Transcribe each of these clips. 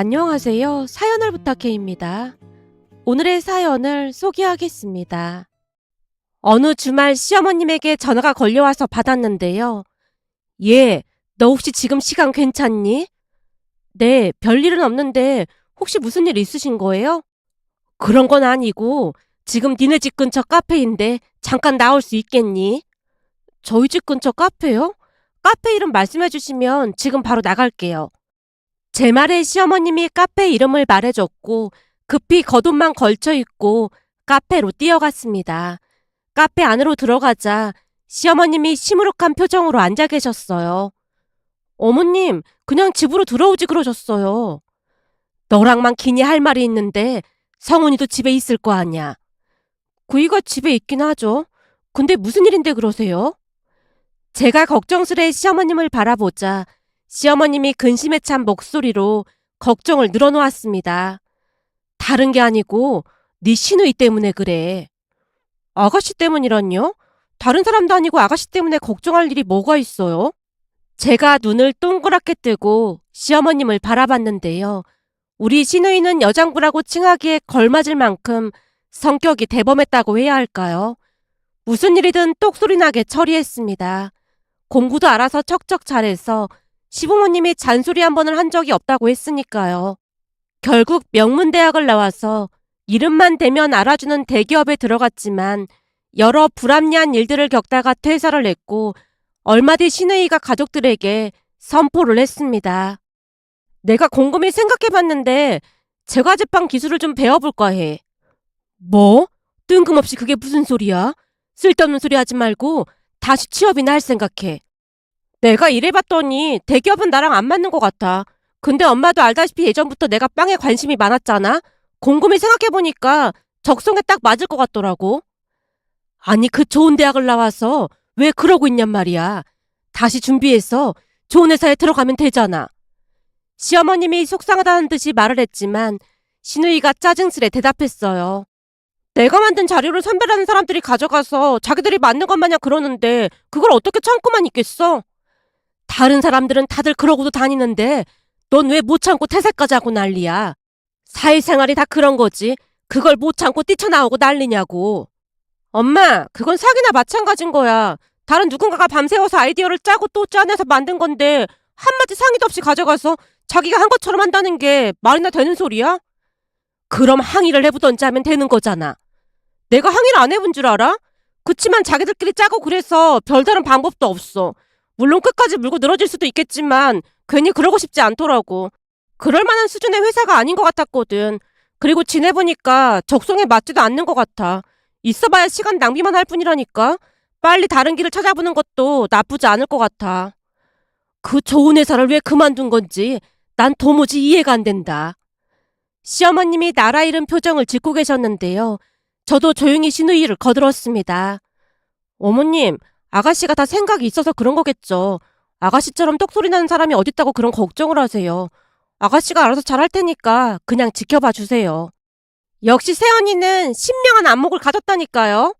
안녕하세요. 사연을 부탁해입니다. 오늘의 사연을 소개하겠습니다. 어느 주말 시어머님에게 전화가 걸려와서 받았는데요. 예, 너 혹시 지금 시간 괜찮니? 네, 별일은 없는데 혹시 무슨 일 있으신 거예요? 그런 건 아니고 지금 니네 집 근처 카페인데 잠깐 나올 수 있겠니? 저희 집 근처 카페요? 카페 이름 말씀해 주시면 지금 바로 나갈게요. 제 말에 시어머님이 카페 이름을 말해줬고 급히 겉옷만 걸쳐 입고 카페로 뛰어갔습니다. 카페 안으로 들어가자 시어머님이 시무룩한 표정으로 앉아 계셨어요. 어머님, 그냥 집으로 들어오지 그러셨어요. 너랑만 기니 할 말이 있는데 성훈이도 집에 있을 거 아냐. 구이가 집에 있긴 하죠. 근데 무슨 일인데 그러세요? 제가 걱정스레 시어머님을 바라보자 시어머님이 근심에 찬 목소리로 걱정을 늘어놓았습니다. 다른 게 아니고 네 시누이 때문에 그래. 아가씨 때문이란요? 다른 사람도 아니고 아가씨 때문에 걱정할 일이 뭐가 있어요? 제가 눈을 동그랗게 뜨고 시어머님을 바라봤는데요. 우리 시누이는 여장부라고 칭하기에 걸맞을 만큼 성격이 대범했다고 해야 할까요? 무슨 일이든 똑소리 나게 처리했습니다. 공부도 알아서 척척 잘해서 시부모님이 잔소리 한 번을 한 적이 없다고 했으니까요. 결국 명문대학을 나와서 이름만 대면 알아주는 대기업에 들어갔지만 여러 불합리한 일들을 겪다가 퇴사를 했고 얼마 뒤 시누이가 가족들에게 선포를 했습니다. 내가 곰곰이 생각해봤는데 제과제빵 기술을 좀 배워볼까 해. 뭐? 뜬금없이 그게 무슨 소리야? 쓸데없는 소리 하지 말고 다시 취업이나 할 생각해. 내가 일해봤더니 대기업은 나랑 안 맞는 것 같아. 근데 엄마도 알다시피 예전부터 내가 빵에 관심이 많았잖아. 곰곰이 생각해보니까 적성에 딱 맞을 것 같더라고. 아니 그 좋은 대학을 나와서 왜 그러고 있냔 말이야. 다시 준비해서 좋은 회사에 들어가면 되잖아. 시어머님이 속상하다는 듯이 말을 했지만 신우이가 짜증스레 대답했어요. 내가 만든 자료를 선배라는 사람들이 가져가서 자기들이 맞는 것 마냥 그러는데 그걸 어떻게 참고만 있겠어? 다른 사람들은 다들 그러고도 다니는데 넌 왜 못 참고 퇴사까지 하고 난리야? 사회생활이 다 그런 거지. 그걸 못 참고 뛰쳐나오고 난리냐고. 엄마, 그건 사기나 마찬가지인 거야. 다른 누군가가 밤새워서 아이디어를 짜고 또 짜내서 만든 건데 한마디 상의도 없이 가져가서 자기가 한 것처럼 한다는 게 말이나 되는 소리야? 그럼 항의를 해보던지 하면 되는 거잖아. 내가 항의를 안 해본 줄 알아? 그치만 자기들끼리 짜고 그래서 별다른 방법도 없어. 물론 끝까지 물고 늘어질 수도 있겠지만 괜히 그러고 싶지 않더라고. 그럴 만한 수준의 회사가 아닌 것 같았거든. 그리고 지내보니까 적성에 맞지도 않는 것 같아. 있어봐야 시간 낭비만 할 뿐이라니까. 빨리 다른 길을 찾아보는 것도 나쁘지 않을 것 같아. 그 좋은 회사를 왜 그만둔 건지 난 도무지 이해가 안 된다. 시어머님이 나라 잃은 표정을 짓고 계셨는데요. 저도 조용히 신우이를 거들었습니다. 어머님, 아가씨가 다 생각이 있어서 그런 거겠죠. 아가씨처럼 똑소리 나는 사람이 어딨다고 그런 걱정을 하세요. 아가씨가 알아서 잘할 테니까 그냥 지켜봐 주세요. 역시 세연이는 신명한 안목을 가졌다니까요.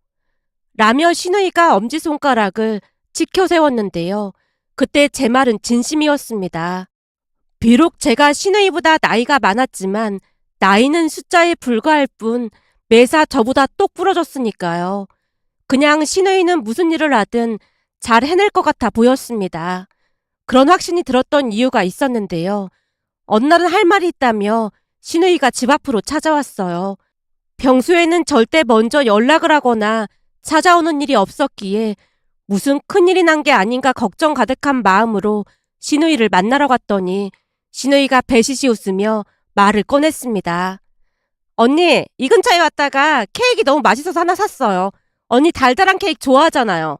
라며 신우이가 엄지손가락을 지켜 세웠는데요. 그때 제 말은 진심이었습니다. 비록 제가 신우이보다 나이가 많았지만 나이는 숫자에 불과할 뿐 매사 저보다 똑 부러졌으니까요. 그냥 신우이는 무슨 일을 하든 잘 해낼 것 같아 보였습니다. 그런 확신이 들었던 이유가 있었는데요. 어느 날은 할 말이 있다며 신우이가 집 앞으로 찾아왔어요. 평소에는 절대 먼저 연락을 하거나 찾아오는 일이 없었기에 무슨 큰일이 난 게 아닌가 걱정 가득한 마음으로 신우이를 만나러 갔더니 신우이가 배시시 웃으며 말을 꺼냈습니다. 언니, 이 근처에 왔다가 케이크 너무 맛있어서 하나 샀어요. 언니 달달한 케이크 좋아하잖아요.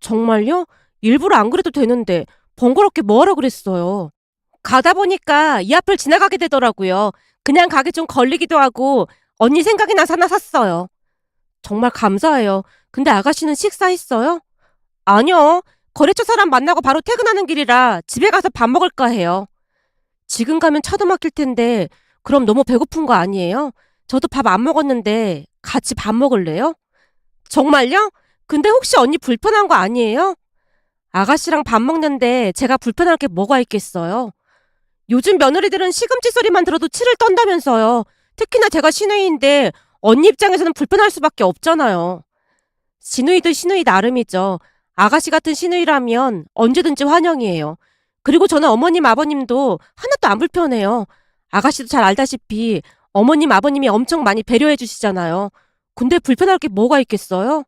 정말요? 일부러 안 그래도 되는데 번거롭게 뭐하러 그랬어요. 가다 보니까 이 앞을 지나가게 되더라고요. 그냥 가기 좀 걸리기도 하고 언니 생각이 나서 하나 샀어요. 정말 감사해요. 근데 아가씨는 식사했어요? 아니요. 거래처 사람 만나고 바로 퇴근하는 길이라 집에 가서 밥 먹을까 해요. 지금 가면 차도 막힐 텐데 그럼 너무 배고픈 거 아니에요? 저도 밥 안 먹었는데 같이 밥 먹을래요? 정말요? 근데 혹시 언니 불편한 거 아니에요? 아가씨랑 밥 먹는데 제가 불편할 게 뭐가 있겠어요? 요즘 며느리들은 시금치 소리만 들어도 치를 떤다면서요. 특히나 제가 시누이인데 언니 입장에서는 불편할 수밖에 없잖아요. 시누이도 시누이 나름이죠. 아가씨 같은 시누이라면 언제든지 환영이에요. 그리고 저는 어머님 아버님도 하나도 안 불편해요. 아가씨도 잘 알다시피 어머님 아버님이 엄청 많이 배려해 주시잖아요. 근데 불편할 게 뭐가 있겠어요?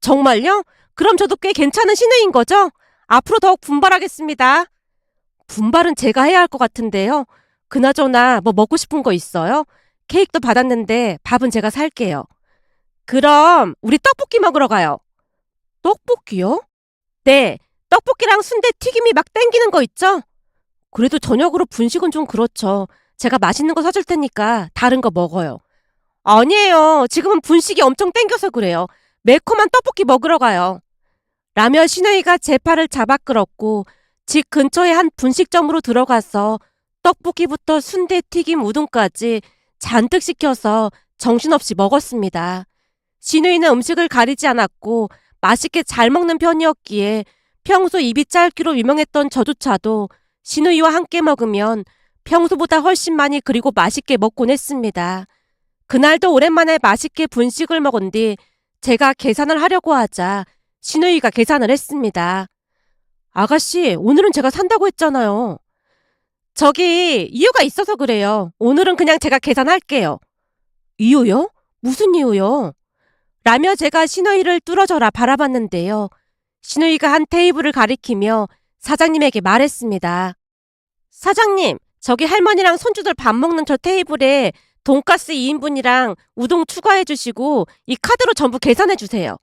정말요? 그럼 저도 꽤 괜찮은 시누이인 거죠? 앞으로 더욱 분발하겠습니다. 분발은 제가 해야 할 것 같은데요. 그나저나 뭐 먹고 싶은 거 있어요? 케이크도 받았는데 밥은 제가 살게요. 그럼 우리 떡볶이 먹으러 가요. 떡볶이요? 네, 떡볶이랑 순대 튀김이 막 땡기는 거 있죠? 그래도 저녁으로 분식은 좀 그렇죠. 제가 맛있는 거 사줄 테니까 다른 거 먹어요. 아니에요. 지금은 분식이 엄청 땡겨서 그래요. 매콤한 떡볶이 먹으러 가요. 라며 신우이가 제 팔을 잡아 끌었고 집 근처의 한 분식점으로 들어가서 떡볶이부터 순대 튀김 우동까지 잔뜩 시켜서 정신없이 먹었습니다. 신우이는 음식을 가리지 않았고 맛있게 잘 먹는 편이었기에 평소 입이 짧기로 유명했던 저조차도 신우이와 함께 먹으면 평소보다 훨씬 많이 그리고 맛있게 먹곤 했습니다. 그날도 오랜만에 맛있게 분식을 먹은 뒤 제가 계산을 하려고 하자 신우이가 계산을 했습니다. 아가씨, 오늘은 제가 산다고 했잖아요. 저기 이유가 있어서 그래요. 오늘은 그냥 제가 계산할게요. 이유요? 무슨 이유요? 라며 제가 신우이를 뚫어져라 바라봤는데요. 신우이가 한 테이블을 가리키며 사장님에게 말했습니다. 사장님, 저기 할머니랑 손주들 밥 먹는 저 테이블에 돈가스 2인분이랑 우동 추가해 주시고 이 카드로 전부 계산해 주세요.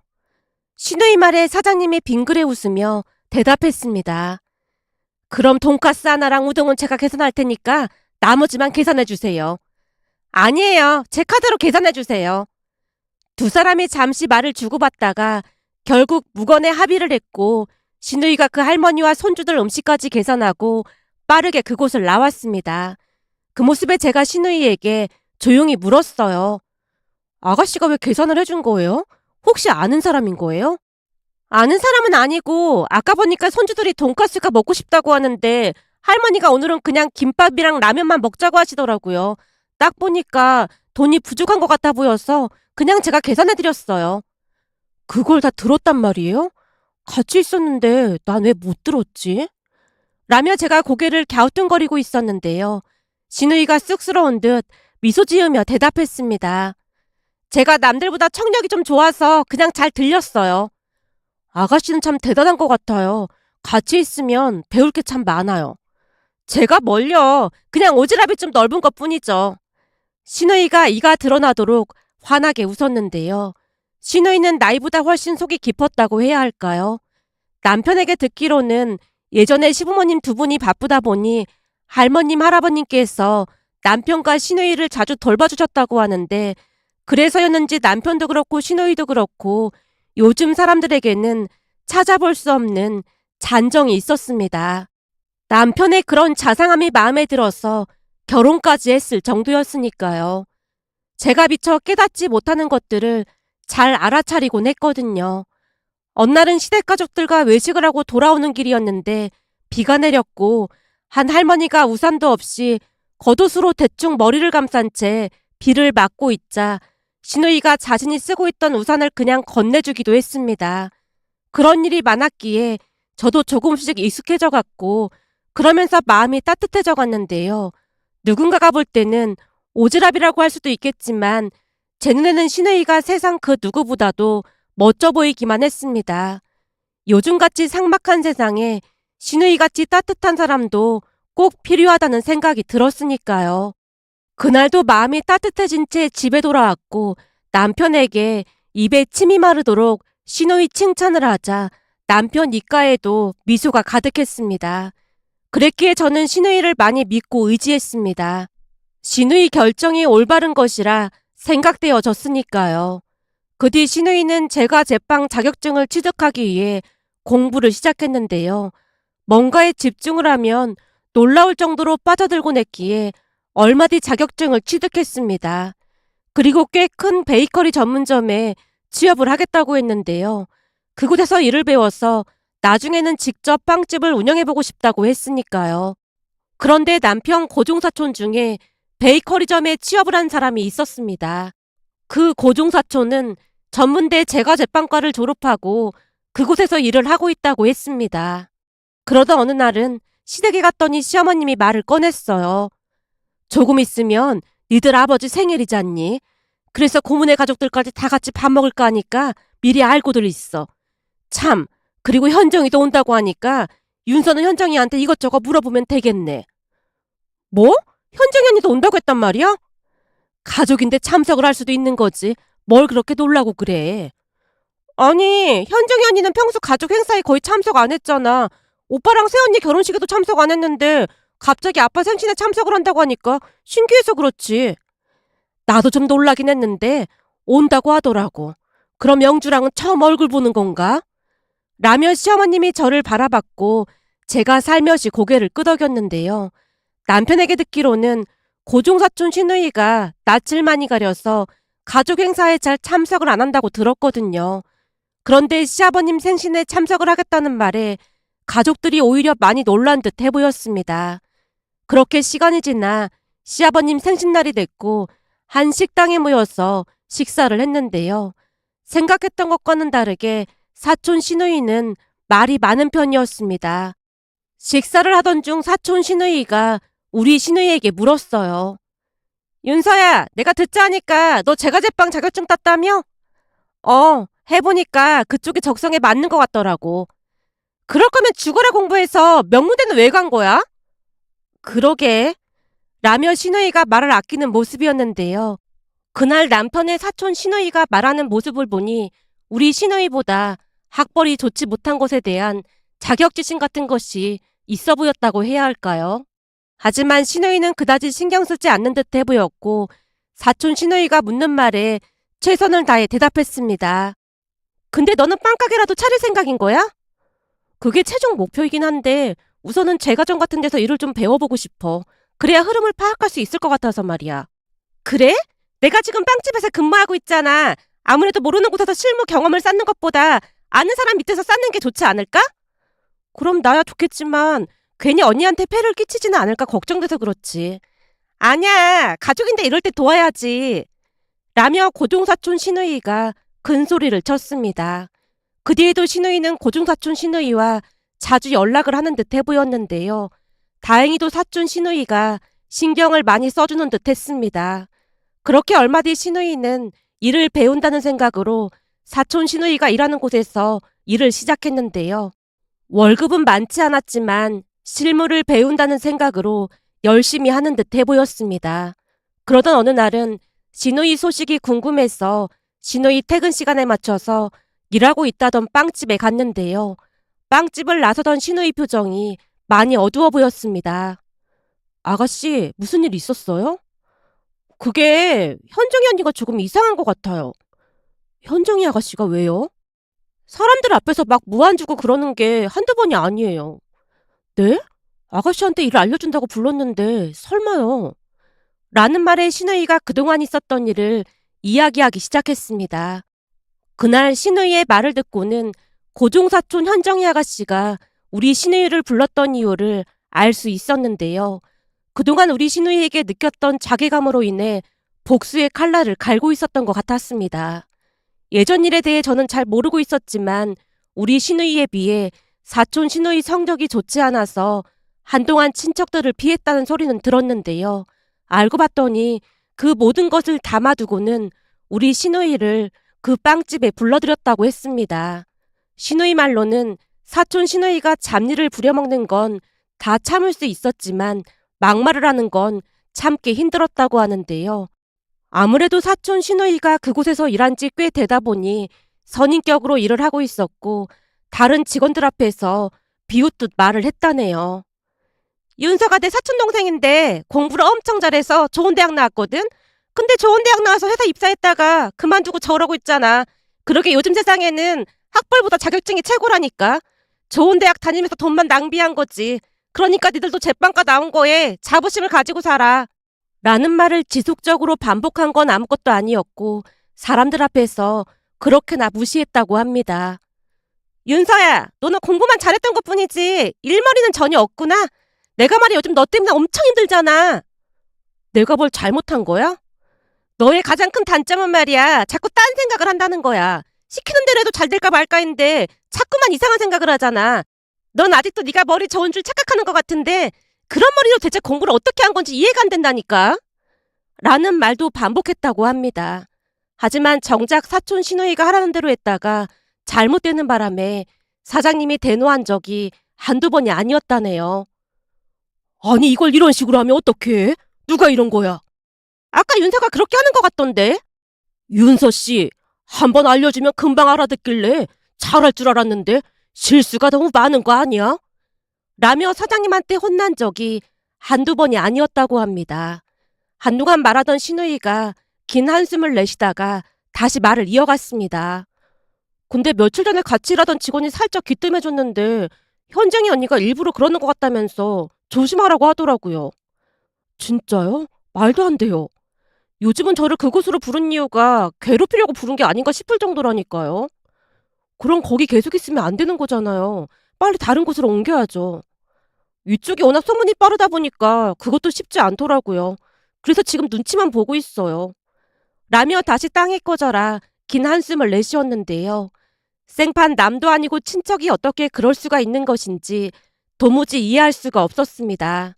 신우이 말에 사장님이 빙그레 웃으며 대답했습니다. 그럼 돈가스 하나랑 우동은 제가 계산할 테니까 나머지만 계산해 주세요. 아니에요. 제 카드로 계산해 주세요. 두 사람이 잠시 말을 주고받다가 결국 무건의 합의를 했고 신우이가 그 할머니와 손주들 음식까지 계산하고 빠르게 그곳을 나왔습니다. 그 모습에 제가 신우이에게 조용히 물었어요. 아가씨가 왜 계산을 해준 거예요? 혹시 아는 사람인 거예요? 아는 사람은 아니고 아까 보니까 손주들이 돈가스가 먹고 싶다고 하는데 할머니가 오늘은 그냥 김밥이랑 라면만 먹자고 하시더라고요. 딱 보니까 돈이 부족한 것 같아 보여서 그냥 제가 계산해 드렸어요. 그걸 다 들었단 말이에요? 같이 있었는데 난 왜 못 들었지? 라며 제가 고개를 갸우뚱거리고 있었는데요. 진우이가 쑥스러운 듯 미소 지으며 대답했습니다. 제가 남들보다 청력이 좀 좋아서 그냥 잘 들렸어요. 아가씨는 참 대단한 것 같아요. 같이 있으면 배울 게 참 많아요. 제가 뭘요? 그냥 오지랖이 좀 넓은 것 뿐이죠. 신우이가 이가 드러나도록 환하게 웃었는데요. 신우이는 나이보다 훨씬 속이 깊었다고 해야 할까요? 남편에게 듣기로는 예전에 시부모님 두 분이 바쁘다 보니 할머님, 할아버님께서 남편과 신우이를 자주 돌봐주셨다고 하는데 그래서였는지 남편도 그렇고 신우이도 그렇고 요즘 사람들에게는 찾아볼 수 없는 잔정이 있었습니다. 남편의 그런 자상함이 마음에 들어서 결혼까지 했을 정도였으니까요. 제가 미처 깨닫지 못하는 것들을 잘 알아차리곤 했거든요. 어느 날은 시댁 가족들과 외식을 하고 돌아오는 길이었는데 비가 내렸고 한 할머니가 우산도 없이 겉옷으로 대충 머리를 감싼 채 비를 맞고 있자 신우이가 자신이 쓰고 있던 우산을 그냥 건네주기도 했습니다. 그런 일이 많았기에 저도 조금씩 익숙해져 갔고 그러면서 마음이 따뜻해져 갔는데요. 누군가가 볼 때는 오지랖이라고 할 수도 있겠지만 제 눈에는 신우이가 세상 그 누구보다도 멋져 보이기만 했습니다. 요즘같이 삭막한 세상에 신우이같이 따뜻한 사람도 꼭 필요하다는 생각이 들었으니까요. 그날도 마음이 따뜻해진 채 집에 돌아왔고 남편에게 입에 침이 마르도록 신우이 칭찬을 하자 남편 입가에도 미소가 가득했습니다. 그랬기에 저는 신우이를 많이 믿고 의지했습니다. 신우이 결정이 올바른 것이라 생각되어졌으니까요. 그 뒤 신우이는 제가 제빵 자격증을 취득하기 위해 공부를 시작했는데요. 뭔가에 집중을 하면 놀라울 정도로 빠져들곤 했기에 얼마 뒤 자격증을 취득했습니다. 그리고 꽤 큰 베이커리 전문점에 취업을 하겠다고 했는데요. 그곳에서 일을 배워서 나중에는 직접 빵집을 운영해보고 싶다고 했으니까요. 그런데 남편 고종사촌 중에 베이커리점에 취업을 한 사람이 있었습니다. 그 고종사촌은 전문대 제과제빵과를 졸업하고 그곳에서 일을 하고 있다고 했습니다. 그러던 어느 날은 시댁에 갔더니 시어머님이 말을 꺼냈어요. 조금 있으면 니들 아버지 생일이잖니. 그래서 고문의 가족들까지 다 같이 밥 먹을까 하니까 미리 알고들 있어. 참, 그리고 현정이도 온다고 하니까 윤서는 현정이한테 이것저것 물어보면 되겠네. 뭐? 현정이 언니도 온다고 했단 말이야? 가족인데 참석을 할 수도 있는 거지. 뭘 그렇게 놀라고 그래. 아니, 현정이 언니는 평소 가족 행사에 거의 참석 안 했잖아. 오빠랑 새언니 결혼식에도 참석 안 했는데 갑자기 아빠 생신에 참석을 한다고 하니까 신기해서 그렇지. 나도 좀 놀라긴 했는데 온다고 하더라고. 그럼 영주랑은 처음 얼굴 보는 건가? 라며 시어머님이 저를 바라봤고 제가 살며시 고개를 끄덕였는데요. 남편에게 듣기로는 고종사촌 시누이가 낯을 많이 가려서 가족 행사에 잘 참석을 안 한다고 들었거든요. 그런데 시아버님 생신에 참석을 하겠다는 말에 가족들이 오히려 많이 놀란 듯해 보였습니다. 그렇게 시간이 지나 시아버님 생신날이 됐고 한 식당에 모여서 식사를 했는데요. 생각했던 것과는 다르게 사촌 시누이는 말이 많은 편이었습니다. 식사를 하던 중 사촌 시누이가 우리 시누이에게 물었어요. 윤서야, 내가 듣자 하니까 너 제과제빵 자격증 땄다며? 어, 해보니까 그쪽이 적성에 맞는 것 같더라고. 그럴 거면 죽어라 공부해서 명문대는 왜 간 거야? 그러게. 라며 시누이가 말을 아끼는 모습이었는데요. 그날 남편의 사촌 시누이가 말하는 모습을 보니 우리 시누이보다 학벌이 좋지 못한 것에 대한 자격지심 같은 것이 있어 보였다고 해야 할까요? 하지만 시누이는 그다지 신경 쓰지 않는 듯해 보였고 사촌 시누이가 묻는 말에 최선을 다해 대답했습니다. 근데 너는 빵가게라도 차릴 생각인 거야? 그게 최종 목표이긴 한데 우선은 제과점 같은 데서 일을 좀 배워보고 싶어. 그래야 흐름을 파악할 수 있을 것 같아서 말이야. 그래? 내가 지금 빵집에서 근무하고 있잖아. 아무래도 모르는 곳에서 실무 경험을 쌓는 것보다 아는 사람 밑에서 쌓는 게 좋지 않을까? 그럼 나야 좋겠지만 괜히 언니한테 폐를 끼치지는 않을까 걱정돼서 그렇지. 아니야. 가족인데 이럴 때 도와야지. 라며 고종사촌 시누이가 큰 소리를 쳤습니다. 그 뒤에도 시누이는 고종사촌 시누이와 자주 연락을 하는 듯해 보였는데요. 다행히도 사촌 시누이가 신경을 많이 써주는 듯 했습니다. 그렇게 얼마 뒤 시누이는 일을 배운다는 생각으로 사촌 시누이가 일하는 곳에서 일을 시작했는데요. 월급은 많지 않았지만 실무를 배운다는 생각으로 열심히 하는 듯해 보였습니다. 그러던 어느 날은 시누이 소식이 궁금해서 시누이 퇴근 시간에 맞춰서 일하고 있다던 빵집에 갔는데요. 빵집을 나서던 시누이 표정이 많이 어두워 보였습니다. 아가씨, 무슨 일 있었어요? 그게 현정이 언니가 조금 이상한 것 같아요. 현정이 아가씨가 왜요? 사람들 앞에서 막 무안 주고 그러는 게 한두 번이 아니에요. 네? 아가씨한테 일을 알려준다고 불렀는데 설마요. 라는 말에 신우이가 그동안 있었던 일을 이야기하기 시작했습니다. 그날 신우이의 말을 듣고는 고종사촌 현정이 아가씨가 우리 신우이를 불렀던 이유를 알 수 있었는데요. 그동안 우리 신우이에게 느꼈던 자괴감으로 인해 복수의 칼날을 갈고 있었던 것 같았습니다. 예전 일에 대해 저는 잘 모르고 있었지만 우리 신우이에 비해 사촌 신우이 성적이 좋지 않아서 한동안 친척들을 피했다는 소리는 들었는데요. 알고 봤더니 그 모든 것을 담아두고는 우리 신우이를 그 빵집에 불러들였다고 했습니다. 신우이 말로는 사촌 신우이가 잡일을 부려먹는 건 다 참을 수 있었지만 막말을 하는 건 참기 힘들었다고 하는데요. 아무래도 사촌 신우이가 그곳에서 일한 지 꽤 되다 보니 선인격으로 일을 하고 있었고 다른 직원들 앞에서 비웃듯 말을 했다네요. 윤서가 내 사촌 동생인데 공부를 엄청 잘해서 좋은 대학 나왔거든. 근데 좋은 대학 나와서 회사 입사했다가 그만두고 저러고 있잖아. 그러게 요즘 세상에는 학벌보다 자격증이 최고라니까. 좋은 대학 다니면서 돈만 낭비한 거지. 그러니까 니들도 제빵과 나온 거에 자부심을 가지고 살아. 라는 말을 지속적으로 반복한 건 아무것도 아니었고 사람들 앞에서 그렇게나 무시했다고 합니다. 윤서야, 너는 공부만 잘했던 것 뿐이지 일머리는 전혀 없구나. 내가 말이야 요즘 너 때문에 엄청 힘들잖아. 내가 뭘 잘못한 거야? 너의 가장 큰 단점은 말이야. 자꾸 딴 생각을 한다는 거야. 시키는 대로 해도 잘 될까 말까 했는데 자꾸만 이상한 생각을 하잖아. 넌 아직도 네가 머리 좋은 줄 착각하는 것 같은데 그런 머리로 대체 공부를 어떻게 한 건지 이해가 안 된다니까. 라는 말도 반복했다고 합니다. 하지만 정작 사촌 신우이가 하라는 대로 했다가 잘못되는 바람에 사장님이 대노한 적이 한두 번이 아니었다네요. 아니 이걸 이런 식으로 하면 어떡해? 누가 이런 거야? 아까 윤서가 그렇게 하는 것 같던데? 윤서 씨, 한번 알려주면 금방 알아듣길래 잘할 줄 알았는데 실수가 너무 많은 거 아니야? 라며 사장님한테 혼난 적이 한두 번이 아니었다고 합니다. 한동안 말하던 신우이가 긴 한숨을 내쉬다가 다시 말을 이어갔습니다. 근데 며칠 전에 같이 일하던 직원이 살짝 귀뜸해줬는데 현정이 언니가 일부러 그러는 것 같다면서 조심하라고 하더라고요. 진짜요? 말도 안 돼요. 요즘은 저를 그곳으로 부른 이유가 괴롭히려고 부른 게 아닌가 싶을 정도라니까요. 그럼 거기 계속 있으면 안 되는 거잖아요. 빨리 다른 곳으로 옮겨야죠. 위쪽이 워낙 소문이 빠르다 보니까 그것도 쉽지 않더라고요. 그래서 지금 눈치만 보고 있어요. 라며 다시 땅에 꺼져라 긴 한숨을 내쉬었는데요. 생판 남도 아니고 친척이 어떻게 그럴 수가 있는 것인지 도무지 이해할 수가 없었습니다.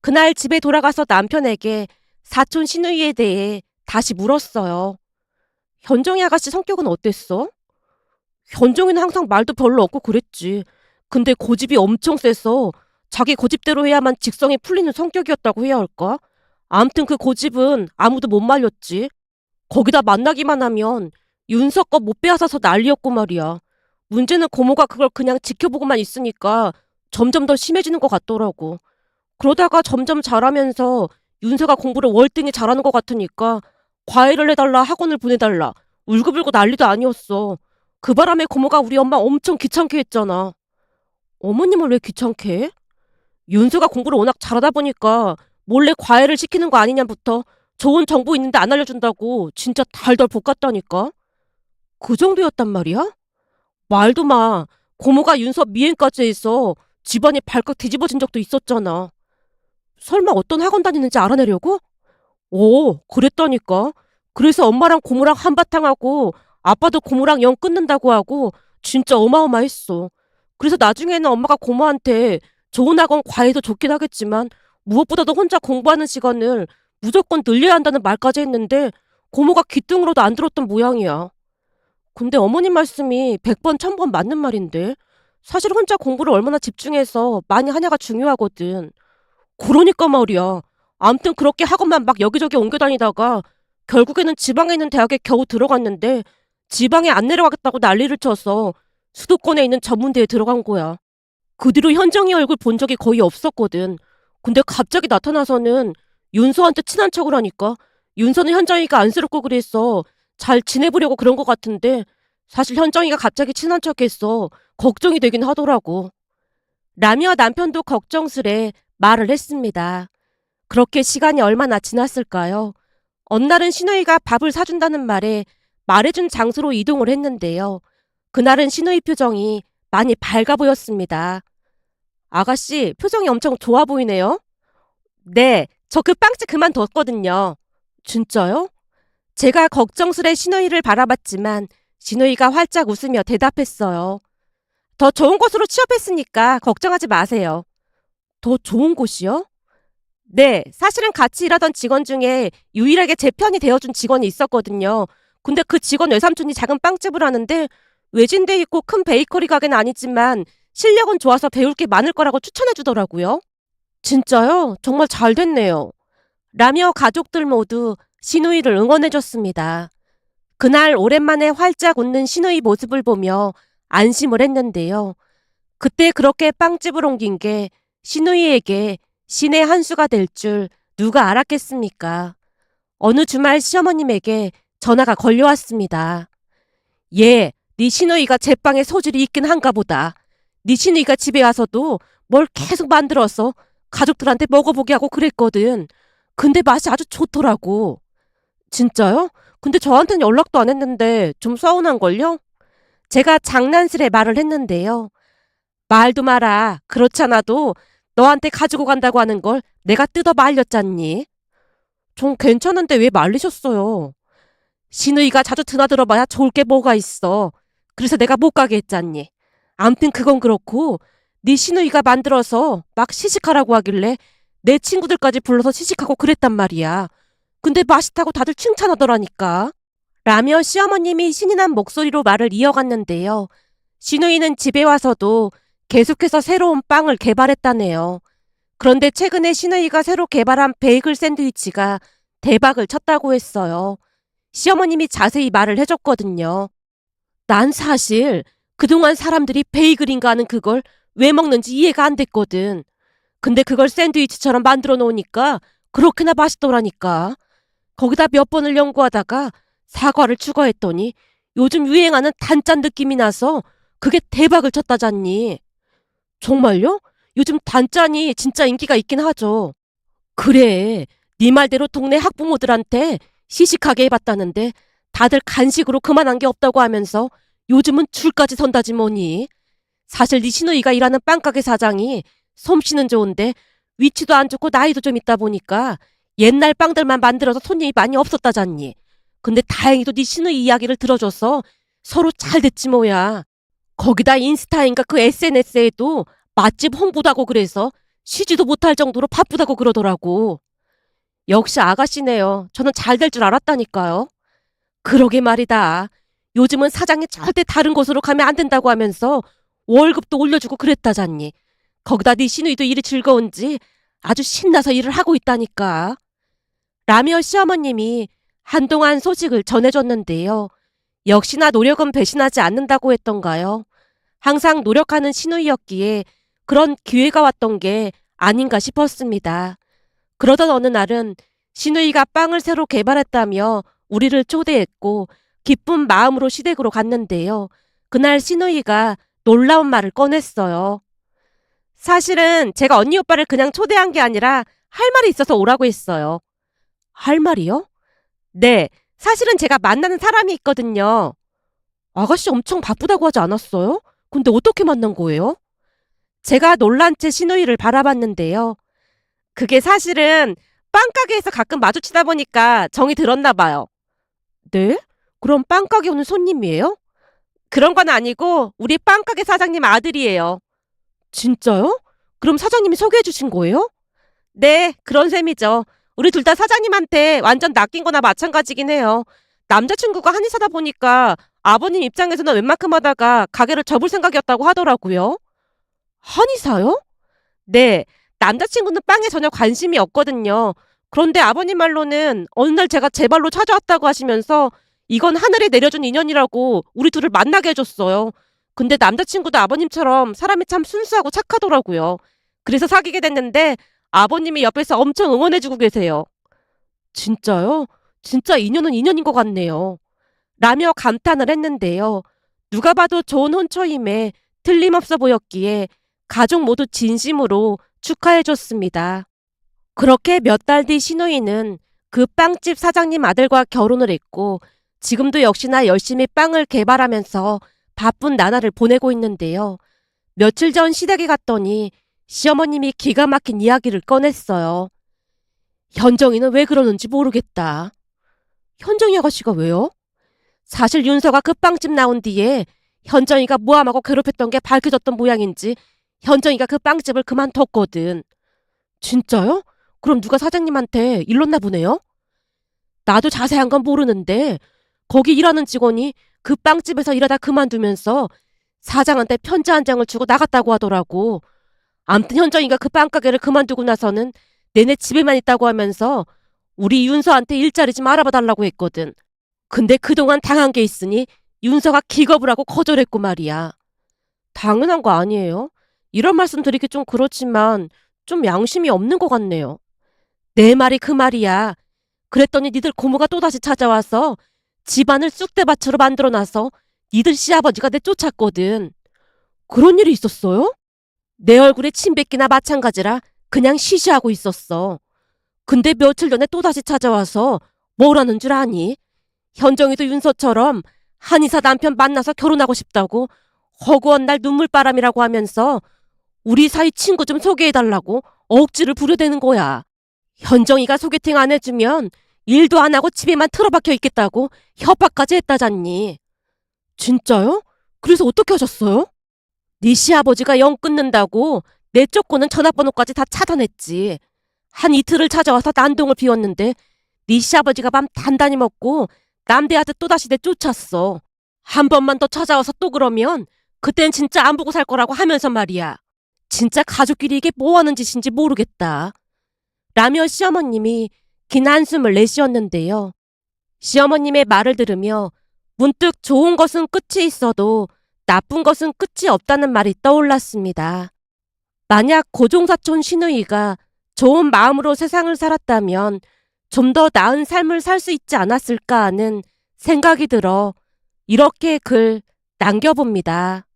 그날 집에 돌아가서 남편에게 사촌 신우이에 대해 다시 물었어요. 현정이 아가씨 성격은 어땠어? 현정이는 항상 말도 별로 없고 그랬지. 근데 고집이 엄청 세서 자기 고집대로 해야만 직성이 풀리는 성격이었다고 해야 할까? 암튼 그 고집은 아무도 못 말렸지. 거기다 만나기만 하면 윤석 거 못 빼앗아서 난리였고 말이야. 문제는 고모가 그걸 그냥 지켜보고만 있으니까 점점 더 심해지는 것 같더라고. 그러다가 점점 잘하면서 윤서가 공부를 월등히 잘하는 것 같으니까 과외를 해달라 학원을 보내달라 울고불고 난리도 아니었어. 그 바람에 고모가 우리 엄마 엄청 귀찮게 했잖아. 어머님을 왜 귀찮게 해? 윤서가 공부를 워낙 잘하다 보니까 몰래 과외를 시키는 거 아니냐부터 좋은 정보 있는데 안 알려준다고 진짜 달달 볶았다니까. 그 정도였단 말이야? 말도 마. 고모가 윤서 미행까지 해서 집안이 발칵 뒤집어진 적도 있었잖아. 설마 어떤 학원 다니는지 알아내려고? 오, 그랬다니까. 그래서 엄마랑 고모랑 한바탕 하고 아빠도 고모랑 영 끊는다고 하고 진짜 어마어마했어. 그래서 나중에는 엄마가 고모한테 좋은 학원 과외도 좋긴 하겠지만 무엇보다도 혼자 공부하는 시간을 무조건 늘려야 한다는 말까지 했는데 고모가 귀등으로도 안 들었던 모양이야. 근데 어머님 말씀이 100번, 1000번 맞는 말인데 사실 혼자 공부를 얼마나 집중해서 많이 하냐가 중요하거든. 그러니까 말이야. 암튼 그렇게 학원만 막 여기저기 옮겨 다니다가 결국에는 지방에 있는 대학에 겨우 들어갔는데 지방에 안 내려가겠다고 난리를 쳐서 수도권에 있는 전문대에 들어간 거야. 그 뒤로 현정이 얼굴 본 적이 거의 없었거든. 근데 갑자기 나타나서는 윤서한테 친한 척을 하니까 윤서는 현정이가 안쓰럽고 그래서 잘 지내보려고 그런 것 같은데 사실 현정이가 갑자기 친한 척해서 걱정이 되긴 하더라고. 라며 남편도 걱정스레 말을 했습니다. 그렇게 시간이 얼마나 지났을까요? 어느 날은 신우이가 밥을 사준다는 말에 말해준 장소로 이동을 했는데요. 그날은 신우이 표정이 많이 밝아 보였습니다. 아가씨, 표정이 엄청 좋아 보이네요. 네, 저 그 빵집 그만뒀거든요. 진짜요? 제가 걱정스레 신우이를 바라봤지만 신우이가 활짝 웃으며 대답했어요. 더 좋은 곳으로 취업했으니까 걱정하지 마세요. 더 좋은 곳이요? 네, 사실은 같이 일하던 직원 중에 유일하게 제 편이 되어준 직원이 있었거든요. 근데 그 직원 외삼촌이 작은 빵집을 하는데 외진돼 있고 큰 베이커리 가게는 아니지만 실력은 좋아서 배울 게 많을 거라고 추천해 주더라고요. 진짜요? 정말 잘 됐네요. 라며 가족들 모두 신우이를 응원해 줬습니다. 그날 오랜만에 활짝 웃는 신우이 모습을 보며 안심을 했는데요. 그때 그렇게 빵집을 옮긴 게 신우이에게 신의 한 수가 될 줄 누가 알았겠습니까? 어느 주말 시어머님에게 전화가 걸려왔습니다. 예, 네 신우이가 제빵에 소질이 있긴 한가 보다. 네 신우이가 집에 와서도 뭘 계속 만들어서 가족들한테 먹어보게 하고 그랬거든. 근데 맛이 아주 좋더라고. 진짜요? 근데 저한테는 연락도 안 했는데 좀 서운한걸요? 제가 장난스레 말을 했는데요. 말도 마라. 그렇잖아도 너한테 가지고 간다고 하는 걸 내가 뜯어 말렸잖니. 좀 괜찮은데 왜 말리셨어요? 신우이가 자주 드나들어봐야 좋을 게 뭐가 있어. 그래서 내가 못 가게 했잖니. 암튼 그건 그렇고 네 신우이가 만들어서 막 시식하라고 하길래 내 친구들까지 불러서 시식하고 그랬단 말이야. 근데 맛있다고 다들 칭찬하더라니까. 라며 시어머님이 신이 난 목소리로 말을 이어갔는데요. 신우이는 집에 와서도 계속해서 새로운 빵을 개발했다네요. 그런데 최근에 신우이가 새로 개발한 베이글 샌드위치가 대박을 쳤다고 했어요. 시어머님이 자세히 말을 해줬거든요. 난 사실 그동안 사람들이 베이글인가 하는 그걸 왜 먹는지 이해가 안 됐거든. 근데 그걸 샌드위치처럼 만들어 놓으니까 그렇게나 맛있더라니까. 거기다 몇 번을 연구하다가 사과를 추가했더니 요즘 유행하는 단짠 느낌이 나서 그게 대박을 쳤다잖니. 정말요? 요즘 단짠이 진짜 인기가 있긴 하죠. 그래. 네 말대로 동네 학부모들한테 시식하게 해봤다는데 다들 간식으로 그만한 게 없다고 하면서 요즘은 줄까지 선다지 뭐니. 사실 네 신우이가 일하는 빵가게 사장이 솜씨는 좋은데 위치도 안 좋고 나이도 좀 있다 보니까 옛날 빵들만 만들어서 손님이 많이 없었다잖니. 근데 다행히도 네 신우이 이야기를 들어줘서 서로 잘 됐지 뭐야. 거기다 인스타인가 그 SNS에도 맛집 홍보도 하고 그래서 쉬지도 못할 정도로 바쁘다고 그러더라고. 역시 아가씨네요. 저는 잘 될 줄 알았다니까요. 그러게 말이다. 요즘은 사장이 절대 다른 곳으로 가면 안 된다고 하면서 월급도 올려주고 그랬다잖니. 거기다 네 신우이도 일이 즐거운지 아주 신나서 일을 하고 있다니까. 라며 시어머님이 한동안 소식을 전해줬는데요. 역시나 노력은 배신하지 않는다고 했던가요. 항상 노력하는 신우이였기에 그런 기회가 왔던 게 아닌가 싶었습니다. 그러던 어느 날은 신우이가 빵을 새로 개발했다며 우리를 초대했고 기쁜 마음으로 시댁으로 갔는데요. 그날 신우이가 놀라운 말을 꺼냈어요. 사실은 제가 언니 오빠를 그냥 초대한 게 아니라 할 말이 있어서 오라고 했어요. 할 말이요? 네, 사실은 제가 만나는 사람이 있거든요. 아가씨 엄청 바쁘다고 하지 않았어요? 근데 어떻게 만난 거예요? 제가 놀란 채 신우이를 바라봤는데요. 그게 사실은 빵가게에서 가끔 마주치다 보니까 정이 들었나 봐요. 네? 그럼 빵가게 오는 손님이에요? 그런 건 아니고 우리 빵가게 사장님 아들이에요. 진짜요? 그럼 사장님이 소개해 주신 거예요? 네, 그런 셈이죠. 우리 둘 다 사장님한테 완전 낚인 거나 마찬가지긴 해요. 남자친구가 한의사다 보니까 아버님 입장에서는 웬만큼 하다가 가게를 접을 생각이었다고 하더라고요. 한의사요? 네, 남자친구는 빵에 전혀 관심이 없거든요. 그런데 아버님 말로는 어느 날 제가 제 발로 찾아왔다고 하시면서 이건 하늘이 내려준 인연이라고 우리 둘을 만나게 해줬어요. 근데 남자친구도 아버님처럼 사람이 참 순수하고 착하더라고요. 그래서 사귀게 됐는데 아버님이 옆에서 엄청 응원해주고 계세요. 진짜요? 진짜 인연은 인연인 것 같네요. 라며 감탄을 했는데요. 누가 봐도 좋은 혼처임에 틀림없어 보였기에 가족 모두 진심으로 축하해줬습니다. 그렇게 몇 달 뒤 신우이는 그 빵집 사장님 아들과 결혼을 했고 지금도 역시나 열심히 빵을 개발하면서 바쁜 나날을 보내고 있는데요. 며칠 전 시댁에 갔더니 시어머님이 기가 막힌 이야기를 꺼냈어요. 현정이는 왜 그러는지 모르겠다. 현정이 아가씨가 왜요? 사실 윤서가 그 빵집 나온 뒤에 현정이가 모함하고 괴롭혔던 게 밝혀졌던 모양인지 현정이가 그 빵집을 그만뒀거든. 진짜요? 그럼 누가 사장님한테 일렀나 보네요? 나도 자세한 건 모르는데 거기 일하는 직원이 그 빵집에서 일하다 그만두면서 사장한테 편지 한 장을 주고 나갔다고 하더라고. 암튼 현정이가 그 빵가게를 그만두고 나서는 내내 집에만 있다고 하면서 우리 윤서한테 일자리 좀 알아봐 달라고 했거든. 근데 그동안 당한 게 있으니 윤서가 기겁을 하고 거절했고 말이야. 당연한 거 아니에요? 이런 말씀 드리기 좀 그렇지만 좀 양심이 없는 것 같네요. 내 말이 그 말이야. 그랬더니 니들 고모가 또다시 찾아와서 집안을 쑥대밭으로 만들어놔서 니들 시아버지가 내 쫓았거든. 그런 일이 있었어요? 내 얼굴에 침 뱉기나 마찬가지라 그냥 시시하고 있었어. 근데 며칠 전에 또다시 찾아와서 뭐라는 줄 아니? 현정이도 윤서처럼 한의사 남편 만나서 결혼하고 싶다고 허구한 날 눈물바람이라고 하면서 우리 사이 친구 좀 소개해달라고 억지를 부려대는 거야. 현정이가 소개팅 안 해주면 일도 안 하고 집에만 틀어박혀 있겠다고 협박까지 했다잖니. 진짜요? 그래서 어떻게 하셨어요? 네 시아버지가 영 끊는다고 내 쪼꼬는 전화번호까지 다 차단했지. 한 이틀을 찾아와서 난동을 피웠는데 네 시아버지가 맘 단단히 먹고 남대하듯 또다시 내 쫓았어. 한 번만 더 찾아와서 또 그러면 그땐 진짜 안 보고 살 거라고 하면서 말이야. 진짜 가족끼리 이게 뭐 하는 짓인지 모르겠다. 라며 시어머님이 긴 한숨을 내쉬었는데요. 시어머님의 말을 들으며 문득 좋은 것은 끝이 있어도 나쁜 것은 끝이 없다는 말이 떠올랐습니다. 만약 고종사촌 신우이가 좋은 마음으로 세상을 살았다면 좀 더 나은 삶을 살 수 있지 않았을까 하는 생각이 들어 이렇게 글 남겨봅니다.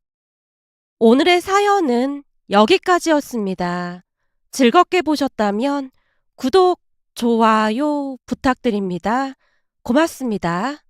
오늘의 사연은 여기까지였습니다. 즐겁게 보셨다면 구독, 좋아요 부탁드립니다. 고맙습니다.